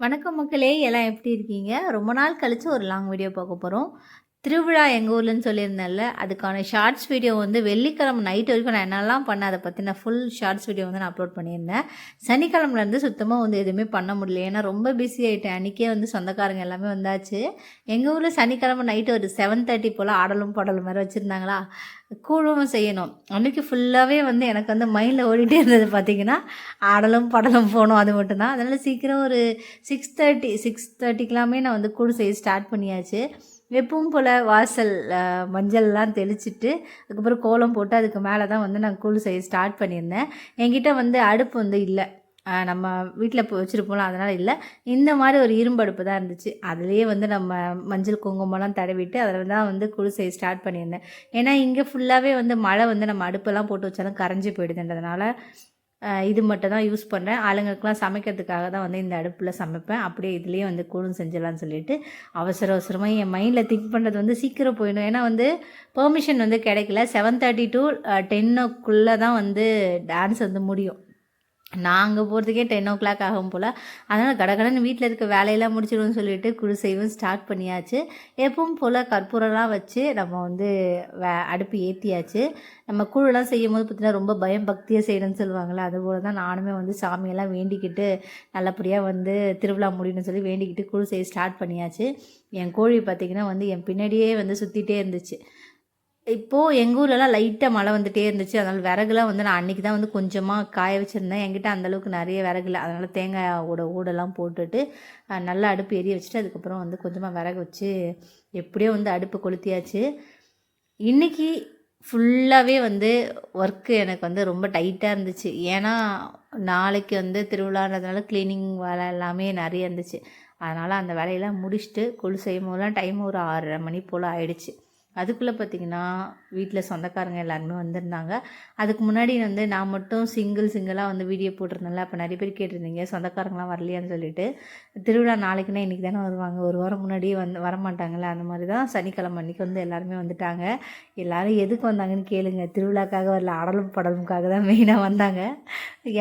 வணக்கம் மக்களே எல்லாம் எப்படி இருக்கீங்க? ரொம்ப நாள் கழித்து ஒரு லாங் வீடியோ பார்க்க போகிறோம் திருவிழா எங்கள் ஊர்லன்னு சொல்லியிருந்தேன்ல அதுக்கான ஷார்ட்ஸ் வீடியோ வந்து வெள்ளிக்கிழமை நைட் வரைக்கும் நான் என்னெல்லாம் பண்ணேன் அதை பற்றி நான் ஃபுல் ஷார்ட்ஸ் வீடியோ வந்து நான் அப்லோட் பண்ணியிருந்தேன். சனிக்கிழமலேருந்து சுத்தமாக வந்து எதுவுமே பண்ண முடியல. ஏன்னா ரொம்ப பிஸி ஆகிட்டேன் அன்றைக்கே வந்து சொந்தக்காரங்க எல்லாமே வந்தாச்சு. எங்கள் ஊரில் சனிக்கிழமை நைட்டு ஒரு செவன் தேர்ட்டி போல் ஆடலும் பாடலும் மாதிரி வச்சுருந்தாங்களா? கூழும் செய்யணும். அன்றைக்கி ஃபுல்லாகவே வந்து எனக்கு வந்து மைண்டில் ஓடிட்டே இருந்தது பார்த்திங்கன்னா ஆடலும் படலும் போகணும். அது மட்டும்தான் அதனால் சீக்கிரம் ஒரு சிக்ஸ் தேர்ட்டி சிக்ஸ் தேர்ட்டிக்கெலாமே நான் வந்து கூழ் செய்ய ஸ்டார்ட் பண்ணியாச்சு. எப்பவும் போல் வாசல் மஞ்சள்லாம் தெளிச்சிட்டு அதுக்கப்புறம் கோலம் போட்டு அதுக்கு மேலே தான் வந்து நான் கூழ் செய்ய ஸ்டார்ட் பண்ணியிருந்தேன். என்கிட்ட வந்து அடுப்பு வந்து இல்லை. நம்ம வீட்டில் இப்போ வச்சுருப்போம்ல அதனால் இல்லை. இந்த மாதிரி ஒரு இரும்பு அடுப்பு தான் இருந்துச்சு. அதுலேயே வந்து நம்ம மஞ்சள் குங்குமம்லாம் தடவிட்டு அதில் தான் வந்து கூழ் செய்ய ஸ்டார்ட் பண்ணியிருந்தேன். ஏன்னா இங்கே ஃபுல்லாகவே வந்து மழை வந்து நம்ம அடுப்பெல்லாம் போட்டு வச்சாலும் கரைஞ்சி போயிடுதுன்றதுனால இது மட்டும் தான் யூஸ் பண்ணுறேன் ஆளுங்களுக்குலாம் சமைக்கிறதுக்காக தான் வந்து இந்த அடுப்பில் சமைப்பேன். அப்படியே இதுலேயே வந்து கூழும் செஞ்சிடலாம்னு சொல்லிட்டு அவசர அவசரமாக என் மைண்டில் திங்க் பண்ணுறது வந்து சீக்கிரம் போயிடும். ஏன்னா வந்து பெர்மிஷன் வந்து கிடைக்கல. செவன் தேர்ட்டி டு டென்னுக்குள்ளே தான் வந்து டான்ஸ் வந்து முடியும். நான் அங்கே போகிறதுக்கே டென் ஓ கிளாக் ஆகும் போல். அதனால் கடகடன்னு வீட்டில் இருக்க வேலையெல்லாம் முடிச்சிடும்னு சொல்லிட்டு குழு ஸ்டார்ட் பண்ணியாச்சு. எப்பவும் போல் கற்பூரம்லாம் வச்சு நம்ம வந்து வே அடுப்பு ஏற்றியாச்சு நம்ம குழுலாம் செய்யும் போது பார்த்தீங்கன்னா ரொம்ப பயம் பக்தியாக செய்யணும்னு சொல்லுவாங்கள்ல அதுபோல் தான் நானுமே வந்து சாமியெல்லாம் வேண்டிக்கிட்டு நல்லபடியாக வந்து திருவிழா முடியணும்னு சொல்லி வேண்டிக்கிட்டு குழு செய்ய ஸ்டார்ட் பண்ணியாச்சு. என் கோழி பார்த்திங்கன்னா வந்து என் பின்னாடியே வந்து சுற்றிட்டே இருந்துச்சு. இப்போது எங்கள் ஊர்லலாம் லைட்டாக மழை வந்துகிட்டே இருந்துச்சு. அதனால் விறகுலாம் வந்து நான் அன்றைக்கி தான் வந்து கொஞ்சமாக காய வச்சுருந்தேன். என்கிட்ட அந்தளவுக்கு நிறைய விறகு இல்லை. அதனால் தேங்காய் ஓட ஊடெல்லாம் போட்டுட்டு நல்லா அடுப்பு எரிய வச்சுட்டு அதுக்கப்புறம் வந்து கொஞ்சமாக விறகு வச்சு எப்படியோ வந்து அடுப்பு கொளுத்தியாச்சு. இன்றைக்கி ஃபுல்லாகவே வந்து ஒர்க்கு எனக்கு வந்து ரொம்ப டைட்டாக இருந்துச்சு. ஏன்னா நாளைக்கு வந்து திருவிழான்றதுனால க்ளீனிங் வேலை எல்லாமே நிறைய இருந்துச்சு. அதனால் அந்த வேலையெல்லாம் முடிச்சுட்டு கொழு செய்யும் போதெல்லாம் டைம் ஒரு ஆறரை மணி போல் ஆயிடுச்சு. அதுக்குள்ளே பார்த்திங்கன்னா வீட்டில் சொந்தக்காரங்க எல்லாருமே வந்திருந்தாங்க. அதுக்கு முன்னாடி வந்து நான் மட்டும் சிங்கிள் சிங்கிளாக வந்து வீடியோ போட்டிருந்தேன்ல. அப்போ நிறைய பேர் கேட்டிருந்தீங்க சொந்தக்காரங்களாம் வரலையான்னு சொல்லிட்டு. திருவிழா நாளைக்குன்னா இன்றைக்கி தானே வருவாங்க. ஒரு வாரம் முன்னாடியே வந்து வரமாட்டாங்களே அந்த மாதிரி தான் சனிக்கிழமை அன்றைக்கி வந்து எல்லாருமே வந்துட்டாங்க. எல்லோரும் எதுக்கு வந்தாங்கன்னு கேளுங்க. திருவிழாக்காக வரல அடலும் படலுக்காக தான் மெயினாக வந்தாங்க.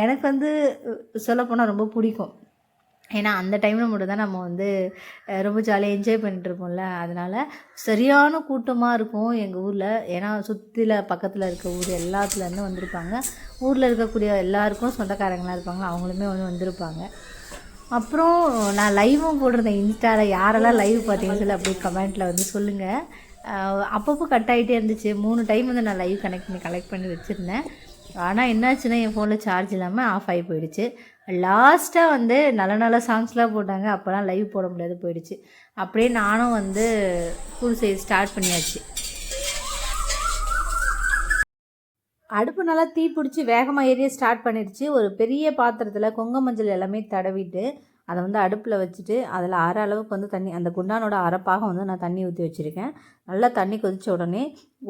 எனக்கு வந்து சொல்லப்போனால் ரொம்ப பிடிக்கும். ஏன்னா அந்த டைமில் மட்டும் தான் நம்ம வந்து ரொம்ப ஜாலியாக என்ஜாய் பண்ணிட்டுருப்போம்ல. அதனால் சரியான கூட்டமாக இருக்கும் எங்கள் ஊரில். ஏன்னா சுற்றில பக்கத்தில் இருக்க ஊர் எல்லாத்துலேருந்து வந்திருப்பாங்க. ஊரில் இருக்கக்கூடிய எல்லாருக்கும் சொந்தக்காரங்களாக இருப்பாங்க. அவங்களுமே வந்து வந்திருப்பாங்க. அப்புறம் நான் லைவும் போட்டிருந்தேன். இன்ஸ்டாவில் யாரெல்லாம் லைவ் பார்த்தீங்கன்னு சொல்லி அப்படியே கமெண்ட்டில் வந்து சொல்லுங்கள் அப்பப்போ கட் ஆகிட்டே இருந்துச்சு. மூணு டைம் வந்து நான் லைவ் கனெக்ட் பண்ணி கலெக்ட் பண்ணி வச்சுருந்தேன். ஆனால் என்னாச்சுன்னா என் ஃபோனில் சார்ஜ் இல்லாமல் ஆஃப் ஆகி போயிடுச்சு. லாஸ்ட்டாக வந்து நல்ல நல்ல சாங்ஸ்லாம் போட்டாங்க. அப்போலாம் லைவ் போட முடியாது போயிடுச்சு. அப்படியே நானும் வந்து கூழ் செய்து ஸ்டார்ட் பண்ணியாச்சு. அடுப்பு நல்லா தீ பிடிச்சி வேகமாக ஏறிய ஸ்டார்ட் பண்ணிடுச்சு. ஒரு பெரிய பாத்திரத்தில் கொங்க மஞ்சள் எல்லாமே தடவிட்டு அதை வந்து அடுப்பில் வச்சுட்டு அதில் அரை அளவுக்கு வந்து தண்ணி அந்த குண்டானோட அரைப்பாகம் வந்து நான் தண்ணி ஊற்றி வச்சுருக்கேன். நல்லா தண்ணி கொதித்த உடனே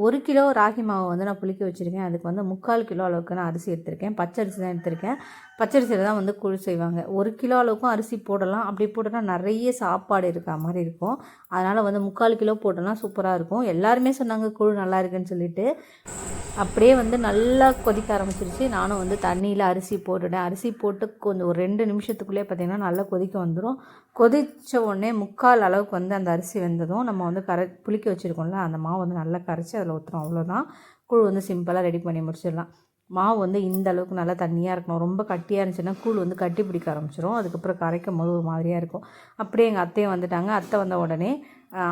ஒரு கிலோ ராகி மாவை வந்து நான் புளிக்க வச்சுருக்கேன். அதுக்கு வந்து முக்கால் கிலோ அளவுக்கு நான் அரிசி எடுத்திருக்கேன். பச்சரிசி தான் எடுத்திருக்கேன். பச்சரிசியில் தான் வந்து கூழ் செய்வாங்க. ஒரு கிலோ அளவுக்கும் அரிசி போடலாம். அப்படி போட்டோன்னா நிறைய சாப்பாடு இருக்கா மாதிரி இருக்கும். அதனால் வந்து முக்கால் கிலோ போட்டோன்னா சூப்பராக இருக்கும். எல்லாருமே சொன்னாங்க கூழ் நல்லா இருக்குன்னு சொல்லிட்டு. அப்படியே வந்து நல்லா கொதிக்க ஆரம்பிச்சிருச்சு. நானும் வந்து தண்ணியில் அரிசி போட்டுட்டேன். அரிசி போட்டு கொஞ்சம் ஒரு ரெண்டு நிமிஷத்துக்குள்ளேயே பார்த்திங்கன்னா நல்லா கொதிக்க வந்துடும் கொதித்த உடனே முக்கால் அளவுக்கு வந்து அந்த அரிசி வெந்ததும் நம்ம வந்து கரை புளிக்க வச்சுருக்கோம்ல அந்த மாவு வந்து நல்லா கரைச்சி அதில் ஊற்றுறோம் அவ்வளோதான் கூழ் வந்து சிம்பிளாக ரெடி பண்ணி முடிச்சிடலாம். மாவு வந்து இந்த அளவுக்கு நல்லா தண்ணியாக இருக்கணும். ரொம்ப கட்டியாக இருந்துச்சுன்னா கூழ் வந்து கட்டி பிடிக்க ஆரம்பிச்சிடும் அதுக்கப்புறம் கரைக்கும் போது ஒரு மாதிரியாக இருக்கும். அப்படியே எங்கள் அத்தையும் வந்துட்டாங்க. அத்தை வந்த உடனே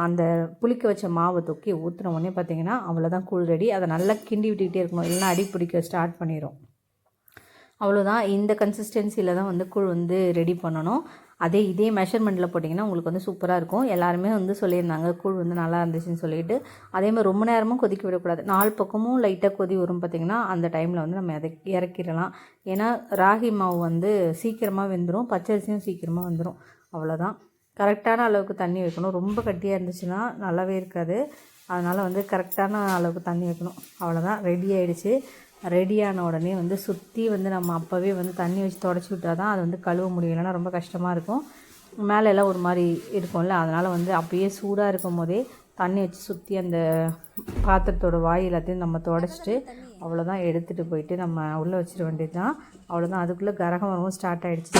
அந்த புளிக்க வச்ச மாவை தூக்கி ஊற்றின உடனே பார்த்தீங்கன்னா அவ்வளோதான் கூழ் ரெடி அதை நல்லா கிண்டி விட்டுக்கிட்டே இருக்கணும். இல்லைன்னா அடி பிடிக்க ஸ்டார்ட் பண்ணிடும் அவ்வளோதான் இந்த கன்சிஸ்டன்சியில் தான் வந்து கூழ் வந்து ரெடி பண்ணணும். அதே இதே மெஷர்மெண்ட்டில் போட்டிங்கன்னா உங்களுக்கு வந்து சூப்பராக இருக்கும். எல்லாருமே வந்து சொல்லியிருந்தாங்க கூழ் வந்து நல்லா இருந்துச்சுன்னு சொல்லிட்டு. அதே மாதிரி ரொம்ப நேரமும் கொதிக்க விடக்கூடாது. நாலு பக்கமும் லைட்டாக கொதி வரும் பார்த்திங்கன்னா அந்த டைமில் வந்து நம்ம அதை இறக்கிடலாம். ஏன்னா ராகி மாவு வந்து சீக்கிரமாக வெந்துடும் பச்சரிசியும் சீக்கிரமாக வந்துடும் அவ்வளோதான் கரெக்டான அளவுக்கு தண்ணி வைக்கணும். ரொம்ப கட்டியாக இருந்துச்சுன்னா நல்லாவே இருக்காது. அதனால் வந்து கரெக்டான அளவுக்கு தண்ணி வைக்கணும். அவ்வளோதான் ரெடி ஆகிடுச்சு ரெடியான உடனே வந்து சுற்றி வந்து நம்ம அப்போவே வந்து தண்ணி வச்சு தொடச்சி விட்டால் தான் அது வந்து கழுவ முடியும். இல்லைன்னா ரொம்ப கஷ்டமாக இருக்கும். மேலே எல்லாம் ஒரு மாதிரி இருக்கும்ல. அதனால் வந்து அப்பயே சூடாக இருக்கும் போதே தண்ணி வச்சு சுற்றி அந்த பாத்திரத்தோட வாய் எல்லாத்தையும் நம்ம தொடச்சிட்டு அவ்வளோதான் எடுத்துகிட்டு போயிட்டு நம்ம உள்ளே வச்சிட வேண்டியது தான் அவ்வளோதான் அதுக்குள்ளே கரகம் வரவும் ஸ்டார்ட் ஆகிடுச்சு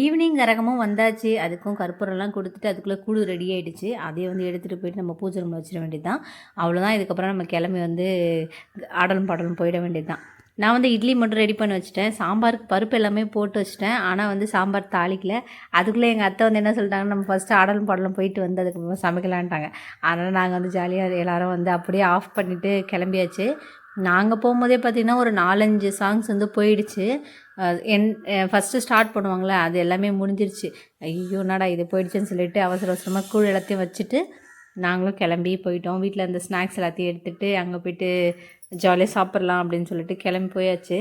ஈவினிங் கரகமும் வந்தாச்சு. அதுக்கும் கற்பூரம்லாம் கொடுத்துட்டு அதுக்குள்ளே கூழு ரெடி ஆகிடுச்சு அதை வந்து எடுத்துகிட்டு போயிட்டு நம்ம பூஜை ரூமில் வச்சிட வேண்டியது தான் அவ்வளோதான் இதுக்கப்புறம் நம்ம கிளம்பி வந்து ஆடலும் பாடலும் போயிட வேண்டியது தான் நான் வந்து இட்லி மட்டும் ரெடி பண்ணி வச்சுட்டேன். சாம்பாருக்கு பருப்பு எல்லாமே போட்டு வச்சுட்டேன். ஆனால் வந்து சாம்பார் தாளிக்கல. அதுக்குள்ளே எங்கள் அத்தை வந்து என்ன சொல்லிட்டாங்க நம்ம ஃபஸ்ட்டு ஆடலும் பாடலும் போயிட்டு வந்து அதுக்கப்புறமா சமைக்கலான்ட்டாங்க. அதனால் நாங்கள் வந்து ஜாலியாக எல்லாரும் வந்து அப்படியே ஆஃப் பண்ணிவிட்டு கிளம்பியாச்சு. நாங்கள் போகும்போதே பார்த்திங்கன்னா ஒரு நாலஞ்சு சாங்ஸ் வந்து போயிடுச்சு. என் ஃபஸ்ட்டு ஸ்டார்ட் பண்ணுவாங்களே அது எல்லாமே முடிஞ்சிருச்சு. ஐயோ நாடா இது போயிடுச்சுன்னு சொல்லிட்டு அவசர அவசரமாக கூழ் எல்லாத்தையும் வச்சுட்டு நாங்களும் கிளம்பி போயிட்டோம். வீட்டில் இருந்த ஸ்நாக்ஸ் எல்லாத்தையும் எடுத்துகிட்டு அங்கே போயிட்டு ஜாலியாக சாப்பிட்லாம் அப்படின்னு சொல்லிட்டு கிளம்பி போயாச்சு.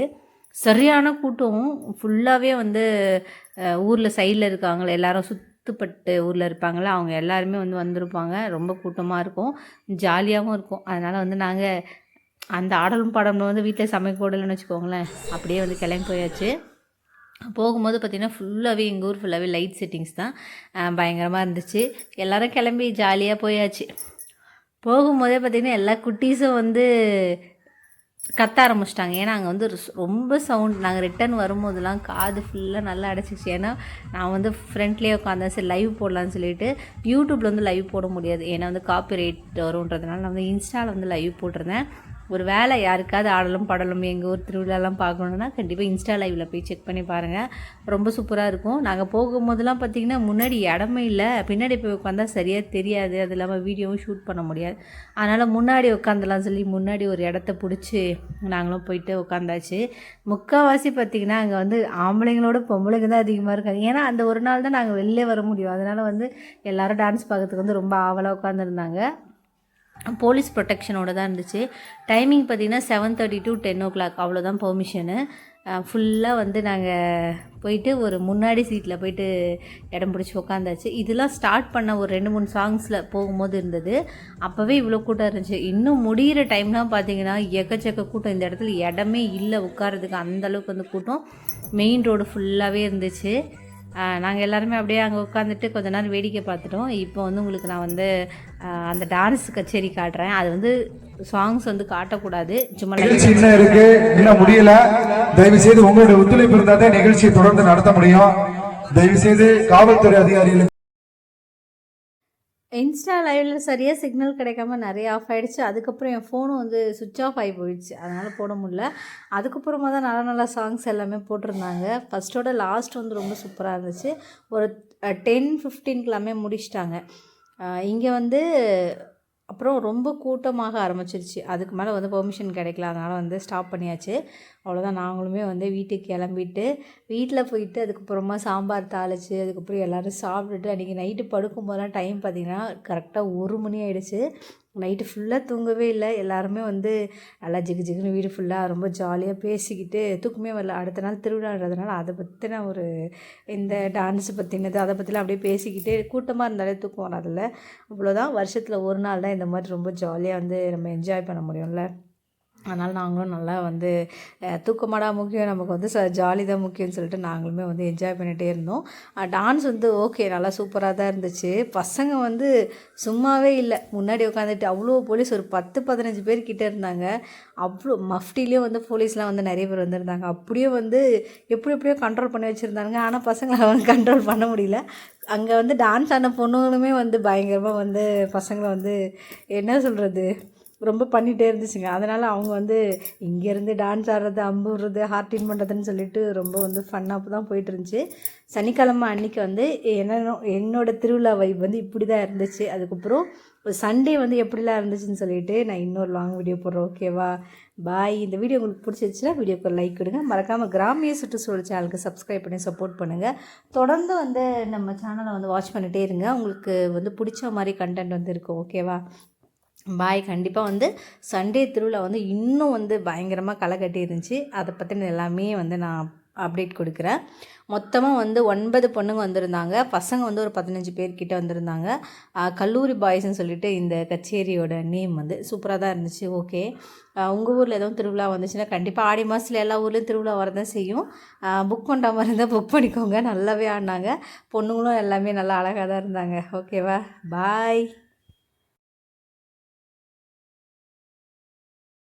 சரியான கூட்டம். ஃபுல்லாகவே வந்து ஊரில் சைடில் இருக்காங்களே எல்லாரும் சுத்துப்பட்டு ஊரில் இருப்பாங்களே அவங்க எல்லாருமே வந்து வந்திருப்பாங்க. ரொம்ப கூட்டமாக இருக்கும். ஜாலியாகவும் இருக்கும். அதனால் வந்து நாங்கள் அந்த ஆடலும் பாடலும் வந்து வீட்டில் சமைக்க கூடலன்னு வச்சுக்கோங்களேன். அப்படியே வந்து கிளம்பி போயாச்சு. போகும்போது பார்த்திங்கன்னா ஃபுல்லாகவே எங்கள் ஊர் ஃபுல்லாகவே லைட் செட்டிங்ஸ் தான். பயங்கரமாக இருந்துச்சு. எல்லோரும் கிளம்பி ஜாலியாக போயாச்சு. போகும்போதே பார்த்திங்கன்னா எல்லா குட்டீஸும் வந்து கத்த ஆரம்பிச்சிட்டாங்க. ஏன்னா அங்கே வந்து ரொம்ப சவுண்ட் நாங்கள் ரிட்டர்ன் வரும்போதெல்லாம் காது ஃபுல்லாக நல்லா அடைச்சிச்சு. ஏன்னா நான் வந்து ஃப்ரண்ட்லேயே உட்காந்தேன் சரி லைவ் போடலான்னு சொல்லிட்டு யூடியூப்பில் வந்து லைவ் போட முடியாது. ஏன்னா வந்து காப்பி ரேட் வரும்ன்றதுனால நான் வந்து இன்ஸ்டாவில் வந்து லைவ் போட்டிருந்தேன். ஒரு வேலை யாருக்காவது ஆடலும் பாடலும் எங்கள் ஊர் திருவிழாலாம் பார்க்கணுன்னா கண்டிப்பாக இன்ஸ்டா லைவில் போய் செக் பண்ணி பாருங்கள் ரொம்ப சூப்பராக இருக்கும். நாங்கள் போகும்போதெல்லாம் பார்த்திங்கன்னா முன்னாடி இடமே இல்லை. பின்னாடி போய் உட்காந்தா சரியாக தெரியாது. அது இல்லாமல் வீடியோவும் ஷூட் பண்ண முடியாது. அதனால் முன்னாடி உட்காந்துலாம் சொல்லி முன்னாடி ஒரு இடத்த பிடிச்சி நாங்களும் போயிட்டு உட்காந்தாச்சு. முக்கால்வாசி பார்த்திங்கன்னா அங்கே வந்து ஆம்பளைங்களோட பொம்பளைங்க தான் அதிகமாக இருக்காங்க. ஏன்னா அந்த ஒரு நாள் தான் நாங்கள் வெளிலே வர முடியும். அதனால் வந்து எல்லாரும் டான்ஸ் பார்க்கறதுக்கு வந்து ரொம்ப ஆவலாக உட்காந்துருந்தாங்க போலீஸ் ப்ரொடெக்ஷனோட தான் இருந்துச்சு. டைமிங் பார்த்தீங்கன்னா seven thirty to ten o'clock அவ்வளோதான் பெர்மிஷனு ஃபுல்லாக வந்து நாங்கள் போயிட்டு ஒரு முன்னாடி சீட்டில் போயிட்டு இடம் பிடிச்சி உக்காந்தாச்சு. இதெல்லாம் ஸ்டார்ட் பண்ண ஒரு ரெண்டு மூணு சாங்ஸில் போகும்போது இருந்தது. அப்போவே இவ்வளோ கூட்டம் இருந்துச்சு. இன்னும் முடிகிற டைம்லாம் பார்த்தீங்கன்னா எக்கச்சக்க கூட்டம். இந்த இடத்துல இடமே இல்லை உட்காரதுக்கு அந்தளவுக்கு வந்து கூட்டம். மெயின் ரோடு ஃபுல்லாகவே இருந்துச்சு. நாங்கள் எல்லாருமே அப்படியே அங்கே உட்காந்துட்டு கொஞ்ச நேரம் வேடிக்கை பார்த்துட்டோம். இப்போ வந்து உங்களுக்கு நான் வந்து அந்த டான்ஸ் கச்சேரி காட்டுறேன். அது வந்து சாங்ஸ் வந்து காட்டக்கூடாது. சும்மா நிகழ்ச்சி இன்னும் இருக்கு. இன்னும் முடியல. தயவு செய்து உங்களுடைய ஒத்துழைப்பு இருந்தால் தான் நிகழ்ச்சியை தொடர்ந்து நடத்த முடியும். தயவு செய்து காவல்துறை அதிகாரிகளுக்கு இன்ஸ்டா லைவில் சரியாக சிக்னல் கிடைக்காம நிறைய ஆஃப் ஆகிடுச்சு அதுக்கப்புறம் என் ஃபோனும் வந்து சுவிட்ச் ஆஃப் ஆகி போயிடுச்சு. அதனால் போட முடியல. அதுக்கப்புறமா தான் நல்ல நல்ல சாங்ஸ் எல்லாமே போட்டிருந்தாங்க. ஃபஸ்ட்டோட லாஸ்ட் வந்து ரொம்ப சூப்பராக இருந்துச்சு. ஒரு டென் ஃபிஃப்டீன்க்கு எல்லாமே முடிச்சிட்டாங்க. இங்கே வந்து அப்புறம் ரொம்ப கூட்டமாக ஆரம்பிச்சிருச்சு. அதுக்கு மேலே வந்து பெர்மிஷன் கிடைக்கல. அதனால் வந்து ஸ்டாப் பண்ணியாச்சு. அவ்வளோதான் நாங்களுமே வந்து வீட்டுக்கு கிளம்பிட்டு வீட்டில் போயிட்டு அதுக்கப்புறமா சாம்பார் தாளிச்சு அதுக்கப்புறம் எல்லோரும் சாப்பிட்டுட்டு அன்றைக்கி நைட்டு படுக்கும்போதெல்லாம் டைம் பார்த்திங்கன்னா கரெக்டாக ஒரு மணி ஆகிடுச்சு நைட்டு ஃபுல்லாக தூங்கவே இல்லை. எல்லாருமே வந்து நல்லா ஜிகு ஜிகுன்னு வீடு ஃபுல்லாக ரொம்ப ஜாலியாக பேசிக்கிட்டு தூக்கமே வரல. அடுத்த நாள் திருவிழான்றதுனால அதை பற்றின ஒரு இந்த டான்ஸ் பற்றினது அதை பற்றிலாம் அப்படியே பேசிக்கிட்டு கூட்டமாக இருந்தாலே தூக்கம் வராதில்ல. அவ்வளோதான் வருஷத்தில் ஒரு நாள் தான் இந்த மாதிரி ரொம்ப ஜாலியாக வந்து நம்ம என்ஜாய் பண்ண முடியும்ல. அதனால் நாங்களும் நல்லா வந்து தூக்கமாடா முக்கியம் நமக்கு வந்து ச ஜாலி தான் முக்கியம்னு சொல்லிட்டு நாங்களுமே வந்து என்ஜாய் பண்ணிகிட்டே இருந்தோம். டான்ஸ் வந்து ஓகே நல்லா சூப்பராக தான் இருந்துச்சு. பசங்க வந்து சும்மாவே இல்லை. முன்னாடி உட்காந்துட்டு அவ்வளோ போலீஸ் ஒரு பத்து பதினஞ்சு பேர் கிட்டே இருந்தாங்க. அவ்வளோ மஃப்டிலேயும் வந்து போலீஸ்லாம் வந்து நிறைய பேர் வந்திருந்தாங்க. அப்படியே வந்து எப்படி எப்படியோ கண்ட்ரோல் பண்ணி வச்சுருந்தாங்க ஆனால் பசங்களை வந்து கண்ட்ரோல் பண்ண முடியல. அங்கே வந்து டான்ஸ் ஆன பொண்ணுங்களுமே வந்து பயங்கரமாக வந்து பசங்களை வந்து என்ன சொல்கிறது ரொம்ப பண்ணிகிட்டே இருந்துச்சுங்க. அதனால் அவங்க வந்து இங்கேருந்து டான்ஸ் ஆடுறது அம்பு விடுறது ஹார்டின் பண்ணுறதுன்னு சொல்லிட்டு ரொம்ப வந்து ஃபன்னாக தான் போயிட்டு இருந்துச்சு சனிக்கிழமை அன்னைக்கு வந்து என்ன என்னோட திருவிழா வைப் வந்து இப்படி தான் இருந்துச்சு. அதுக்கப்புறம் சண்டே வந்து எப்படிலாம் இருந்துச்சுன்னு சொல்லிட்டு நான் இன்னொரு லாங் வீடியோ போடுறேன். ஓகேவா பாய் இந்த வீடியோ உங்களுக்கு பிடிச்சிருச்சுன்னா வீடியோக்கு லைக் கொடுங்க. மறக்காமல் கிராமிய சுற்றுச்சூழல் சேனலுக்கு சப்ஸ்கிரைப் பண்ணி சப்போர்ட் பண்ணுங்கள் தொடர்ந்து வந்து நம்ம சேனலை வந்து வாட்ச் பண்ணிகிட்டே இருங்க. உங்களுக்கு வந்து பிடிச்ச மாதிரி கண்டென்ட் வந்து இருக்கும். ஓகேவா பாய் கண்டிப்பாக வந்து சண்டே திருவிழா வந்து இன்னும் வந்து பயங்கரமாக களை கட்டி இருந்துச்சு அதை பற்றின எல்லாமே வந்து நான் அப்டேட் கொடுக்குறேன். மொத்தமாக வந்து ஒன்பது பொண்ணுங்க வந்திருந்தாங்க. பசங்க வந்து ஒரு பதினஞ்சு பேர்கிட்ட வந்திருந்தாங்க. கல்லூரி பாய்ஸ்ன்னு சொல்லிட்டு இந்த கச்சேரியோட நேம் வந்து சூப்பராக தான் இருந்துச்சு. ஓகே உங்கள் ஊரில் எதுவும் திருவிழா வந்துச்சுன்னா கண்டிப்பாக ஆடி மாதத்தில் எல்லா ஊர்லேயும் திருவிழா வரதான் செய்யும். புக் பண்ணுற மாதிரி இருந்தால் புக் பண்ணிக்கோங்க. நல்லாவே ஆடினாங்க. பொண்ணுங்களும் எல்லாமே நல்லா அழகாக தான் இருந்தாங்க. ஓகேவா பாய்